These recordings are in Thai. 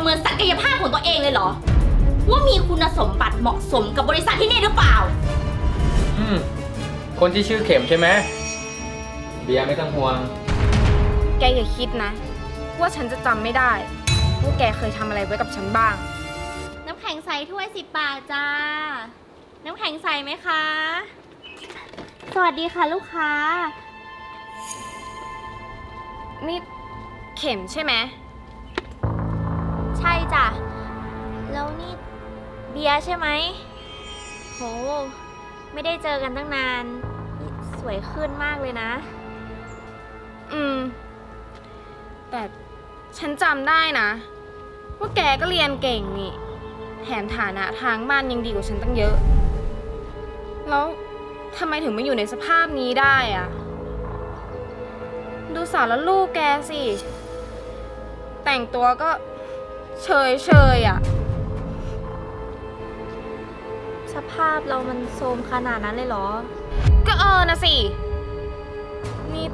ประเมินศักยภาพของตัวเองเลยเหรอ ว่ามีคุณสมบัติเหมาะสมกับบริษัทที่นี่หรือเปล่า อืม คนที่ชื่อเข็มใช่ไหมเบียร์ไม่ต้องห่วง แกอย่าคิดนะ ว่าฉันจะจำไม่ได้ว่าแกเคยทำอะไรไว้กับฉันบ้าง น้ำแข็งใสถ้วยสิบบาทจ้า น้ำแข็งใสไหมคะ สวัสดีค่ะลูกค้า นี่เข็มใช่ไหม ใช่จ้ะ แล้วนี่เบียร์ใช่ไหม โห ไม่ได้เจอกันตั้งนานนี่สวยขึ้นมากเลยนะ อืม แต่ฉันจำได้นะ ว่าแกก็เรียนเก่งนี่ แถมฐานะทางบ้านยังดีกว่าฉันตั้งเยอะ แล้วทำไมถึงมาอยู่ในสภาพนี้ได้อะดูสาวแล้วลูกแกสิ แต่งตัวก็ เฉยเฉยๆอะสภาพเรามันโทรมขนาดนั้นเลยเหรอ ก็เออนะสิ นี่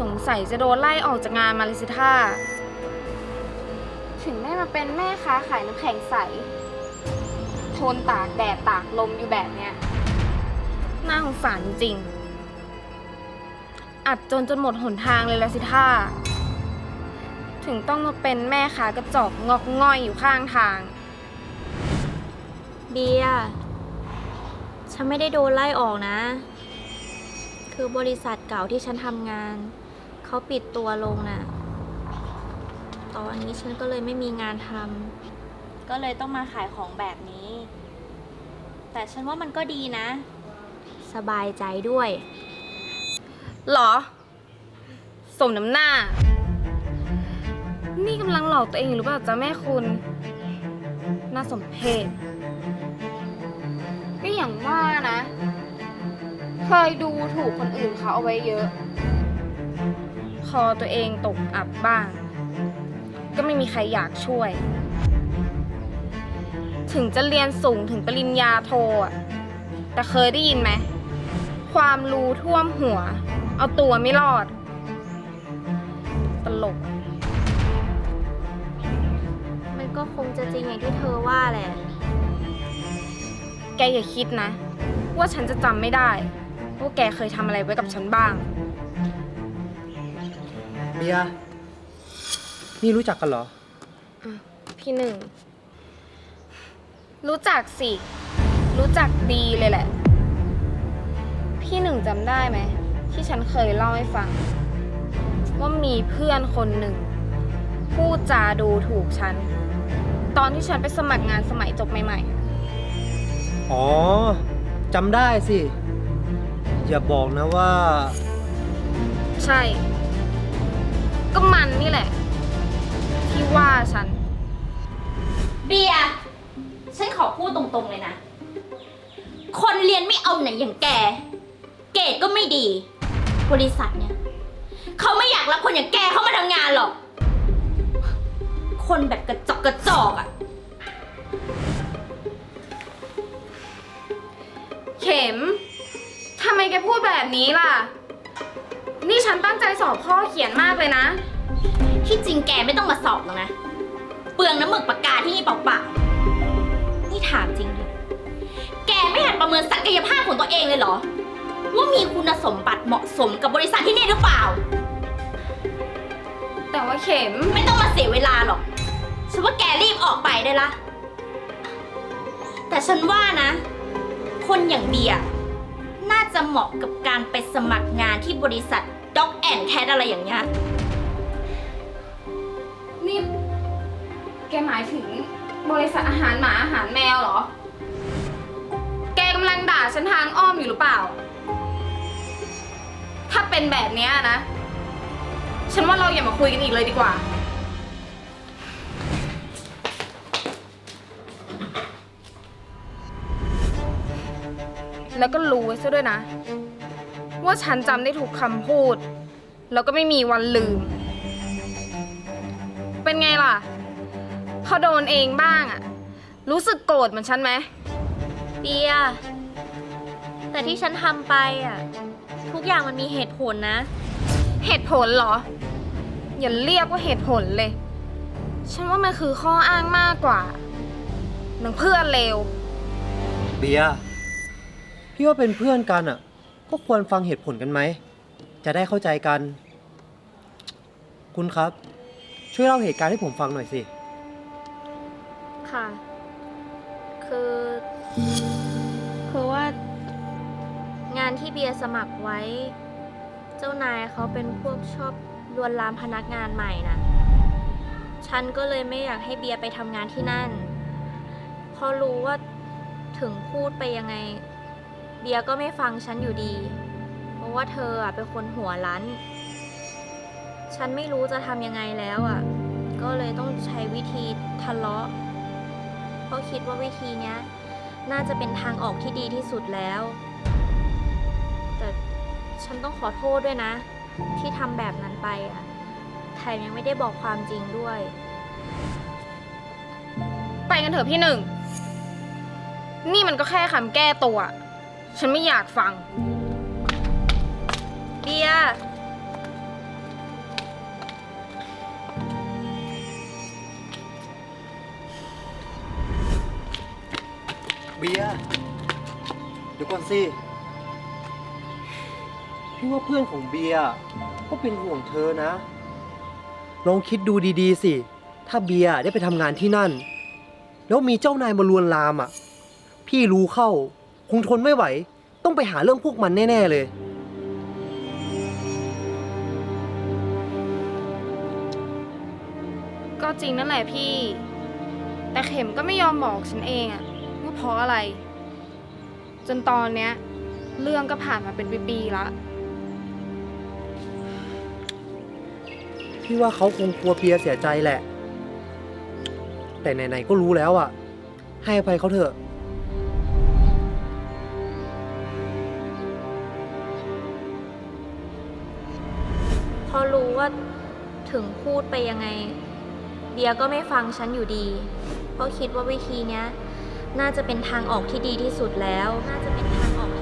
สงสัยจะโดนไล่ออกจากงานมาเลยสิท่า ถึงได้มาเป็นแม่ค้าขายน้ำแข็งใส ทนตากแดดตากลมอยู่แบบเนี้ย น่าสงสารจริงๆอัดจนจนหมดหนทางเลยละสิท่า ถึงต้องมาเป็นแม่ค้ากระจอกงอกง่อยอยู่ข้างทาง เบียร์ฉันไม่ได้โดนไล่ออกนะ คือบริษัทเก่าที่ฉันทำงาน เขาปิดตัวลงน่ะ ตอนนี้ฉันก็เลยไม่มีงานทำก็เลยต้องมาขายของแบบนี้ แต่ฉันว่ามันก็ดีนะ สบายใจด้วย หรอ สมน้ำหน้า นี่กำลังหลอกตัวเองอยู่หรือเปล่าจ๊ะแม่คุณ น่าสมเพชก็อย่างว่านะ เคยดูถูกคนอื่นเขาเอาไว้เยอะ คอตัวเองตกอับบ้าง ก็ไม่มีใครอยากช่วย ถึงจะเรียนสูงถึงปริญญาโทอะแต่เคยได้ยินไหม ความรู้ท่วมหัว เอาตัวไม่รอด ตลก ก็คงจะจริงอย่างที่เธอว่าแหละ แกอย่าคิดนะ ว่าฉันจะจำไม่ได้ ว่าแกเคยทำอะไรไว้กับฉันบ้าง เบียร์นี่รู้จักกันเหรอ พี่หนึ่ง รู้จักสิ รู้จักดีเลยแหละ พี่หนึ่งจำได้ไหม ที่ฉันเคยเล่าให้ฟัง ว่ามีเพื่อนคนหนึ่ง พูดจาดูถูกฉัน ตอนที่ฉันไปสมัครงานสมัยจบใหม่ๆอะอ๋อจำได้สิ อย่าบอกนะว่าใช่ ก็มันนี่แหละ ที่ว่าฉัน เบียร์ฉันขอพูดตรงๆเลยนะ คนเรียนไม่เอาไหนอย่างแก เกรดก็ไม่ดี บริษัทเนี่ย เขาไม่อยากรับคนอย่างแกเข้ามาทำงานหรอก คนแบบกระจอกกระจอกอะเข็มทำไมแกพูดแบบนี้ล่ะ นี่ฉันตั้งใจสอบข้อเขียนมากเลยนะ ที่จริงแกไม่ต้องมาสอบหรอกนะ เปลืองน้ำหมึกปากกาที่นี่เปล่าๆนี่ถามจริงเลยแกไม่หัดประเมินศักยภาพของตัวเองเลยเหรอ ว่ามีคุณสมบัติเหมาะสมกับบริษัทที่นี่หรือเปล่า แต่ว่าเข็ม ไม่ต้องมาเสียเวลาหรอก ฉันว่าแกรีบออกไปได้ละ แต่ฉันว่านะ คนอย่างเบียร์น่าจะเหมาะกับการไปสมัครงานที่บริษัท Dog and Cat อะไรอย่างเงี้ย นี่ แกหมายถึงบริษัทอาหารหมาอาหารแมวเหรอ แกกำลังด่าฉันทางอ้อมอยู่หรือเปล่า ถ้าเป็นแบบเนี้ยนะ ฉันว่าเราอย่ามาคุยกันอีกเลยดีกว่า แล้วก็รู้ไว้ซะด้วยนะ ว่าฉันจำได้ถูกคำพูด แล้วก็ไม่มีวันลืม เป็นไงล่ะ พอโดนเองบ้างอะรู้สึกโกรธเหมือนฉันไหม เบียร์แต่ที่ฉันทำไปอะ ทุกอย่างมันมีเหตุผลนะ เหตุผลเหรอ อย่าเรียกว่าเหตุผลเลย ฉันว่ามันคือข้ออ้างมากกว่า หนังเพื่อนเลว เบียร์พี่ว่าเป็นเพื่อนกันอะ ก็ควรฟังเหตุผลกันไหม จะได้เข้าใจกัน คุณครับ ช่วยเล่าเหตุการณ์ให้ผมฟังหน่อยสิ ค่ะ คือ คือว่างานที่เบียร์สมัครไว้ เจ้านายเขาเป็นพวกชอบลวนลามพนักงานใหม่นะฉันก็เลยไม่อยากให้เบียร์ไปทำงานที่นั่นเพ ราะรู้ว่าถึงพูดไปยังไงเบียก็ไม่ฟังฉันอยู่ดี เพราะว่าเธออะเป็นคนหัวรั้น ฉันไม่รู้จะทำยังไงแล้วอะ ก็เลยต้องใช้วิธีทะเลาะ เพราะคิดว่าวิธีเนี้ย น่าจะเป็นทางออกที่ดีที่สุดแล้ว แต่ฉันต้องขอโทษด้วยนะ ที่ทำแบบนั้นไปอะแถมยังไม่ได้บอกความจริงด้วย ไปกันเถอะพี่หนึ่ง นี่มันก็แค่คำแก้ตัว ฉันไม่อยากฟังเบียร์เบียร์เดี๋ยวก่อนสิ พี่ว่าเพื่อนของเบียร์ก็เป็นห่วงเธอนะ ลองคิดดูดีๆสิ ถ้าเบียร์ได้ไปทำงานที่นั่น แล้วมีเจ้านายมาลวนลามอะ พี่รู้เข้า คงทนไม่ไหว ต้องไปหาเรื่องพวกมันแน่ ๆ เลย ก็จริงนั่นแหละพี่ แต่เข็มก็ไม่ยอมบอกฉันเองอะว่าเพราะอะไร จนตอนเนี้ย เรื่องก็ผ่านมาเป็นปีๆละพี่ว่าเขาคงกลัวเบียร์เสียใจแหละ แต่ไหนๆก็รู้แล้วอะให้อภัยเขาเถอะ ราะรู้ว่าถึงพูดไปยังไงเบียก็ไม่ฟังฉันอยู่ดี เพราะคิดว่าวิธีเนี้ย น่าจะเป็นทางออกที่ดีที่สุดแล้ว น่าจะเป็นทางออกที่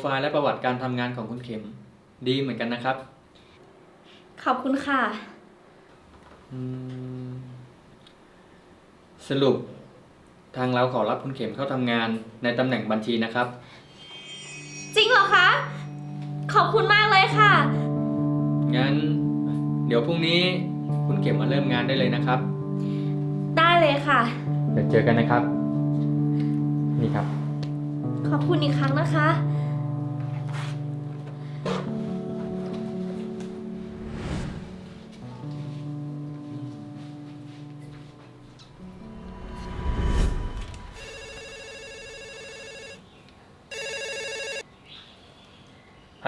ไฟล์และประวัติการทำงานของคุณเข็ม ดีเหมือนกันนะครับ ขอบคุณค่ะ อืม สรุป ทางเราขอรับคุณเข็มเข้าทำงานในตำแหน่งบัญชีนะครับ จริงเหรอคะ ขอบคุณมากเลยค่ะ งั้น เดี๋ยวพรุ่งนี้คุณเข็มมาเริ่มงานได้เลยนะครับ ได้เลยค่ะ เดี๋ยวเจอกันนะครับ นี่ครับ ขอบคุณอีกครั้งนะคะ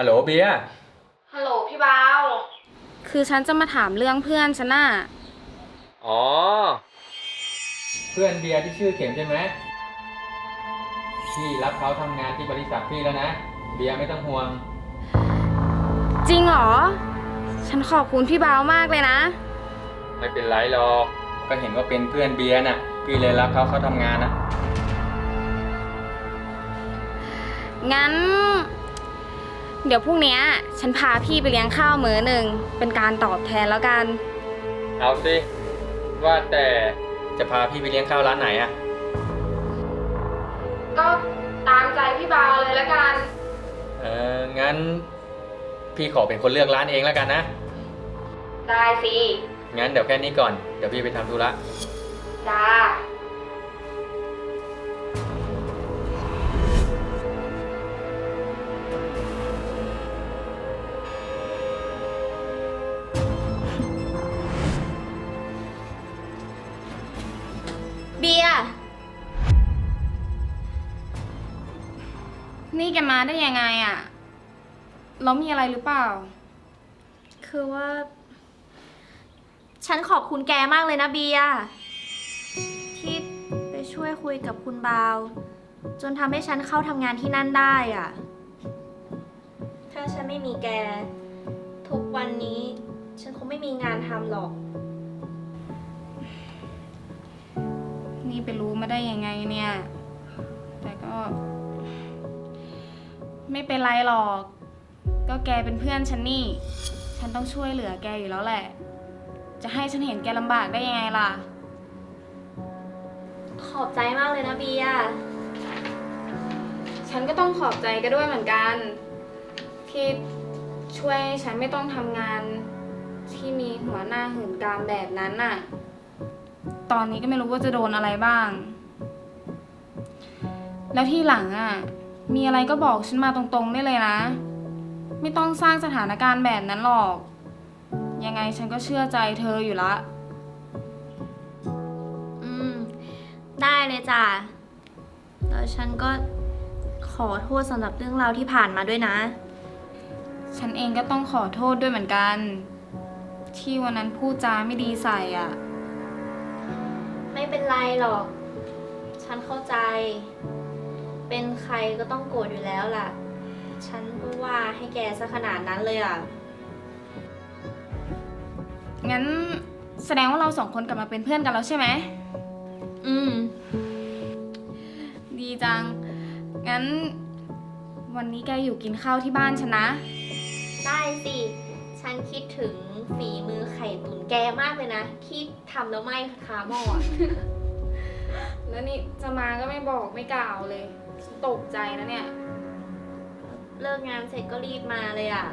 ฮัลโหลเบียร์ฮัลโหลพี่บาว คือฉันจะมาถามเรื่องเพื่อนฉันน่ะ อ๋อ เพื่อนเบียร์ที่ชื่อเข็มใช่ไหมพี่รับเขาทำงานที่บริษัทพี่แล้วนะ เบียร์ไม่ต้องห่วง จริงเหรอ ฉันขอบคุณพี่บาวมากเลยนะ ไม่เป็นไรหรอก ก็เห็นว่าเป็นเพื่อนเบียร์น่ะ พี่เลยรับเขาเขาทำงานนะงั้น เดี๋ยวพรุ่งเนี้ยฉันพาพี่ไปเลี้ยงข้าวมื้อหนึ่งเป็นการตอบแทนแล้วกัน เอาสิ ว่าแต่จะพาพี่ไปเลี้ยงข้าวร้านไหนอะก็ตามใจพี่บาวเลยแล้วกัน เอองั้น พี่ขอเป็นคนเลือกร้านเองแล้วกันนะ ได้สิงั้นเดี๋ยวแค่นี้ก่อน เดี๋ยวพี่ไปทำธุระ จ้าเบียร์นี่แกมาได้ยังไงอะ่ะแล้วมีอะไรหรือเปล่า คือว่า ฉันขอบคุณแกมากเลยนะเบียร์ที่ไปช่วยคุยกับคุณบาว จนทำให้ฉันเข้าทำงานที่นั่นได้อะถ้าฉันไม่มีแก ทุกวันนี้ ฉันคงไม่มีงานทำหรอก นี่ไปรู้มาได้ยังไงเนี่ย แต่ก็ ไม่เป็นไรหรอก ก็แกเป็นเพื่อนฉันนี่ ฉันต้องช่วยเหลือแกอยู่แล้วแหละ จะให้ฉันเห็นแกลำบากได้ยังไงล่ะ ขอบใจมากเลยนะเบียร์ฉันก็ต้องขอบใจแกด้วยเหมือนกัน ที่ช่วยให้ฉันไม่ต้องทำงาน ที่มีหัวหน้าหื่นกามแบบนั้นน่ะ ตอนนี้ก็ไม่รู้ว่าจะโดนอะไรบ้าง แล้วที่หลังอะ มีอะไรก็บอกฉันมาตรงๆได้เลยนะ ไม่ต้องสร้างสถานการณ์แบบนั้นหรอก ยังไงฉันก็เชื่อใจเธออยู่ละ อืม ได้เลยจ้ะแล้วฉันก็ขอโทษสำหรับเรื่องราวที่ผ่านมาด้วยนะ ฉันเองก็ต้องขอโทษด้วยเหมือนกัน ที่วันนั้นพูดจาไม่ดีใส่อะ ไม่เป็นไรหรอก ฉันเข้าใจ เป็นใครก็ต้องโกรธอยู่แล้วล่ะ ฉันก็ว่าให้แกซะขนาดนั้นเลยอะ งั้นแสดงว่าเราสองคนกลับมาเป็นเพื่อนกันแล้วใช่ไหม อืม ดีจัง งั้น วันนี้แกอยู่กินข้าวที่บ้านฉันนะ ได้สิ ฉันคิดถึงฝีมือไข่ตุ๋นแกมากเลยนะ ที่ทำแล้วไหม้คาหม้ออะ แล้วนี่จะมาก็ไม่บอกไม่กล่าวเลยฉันตกใจนะเนี่ย เลิกงานเสร็จก็รีบมาเลยอะ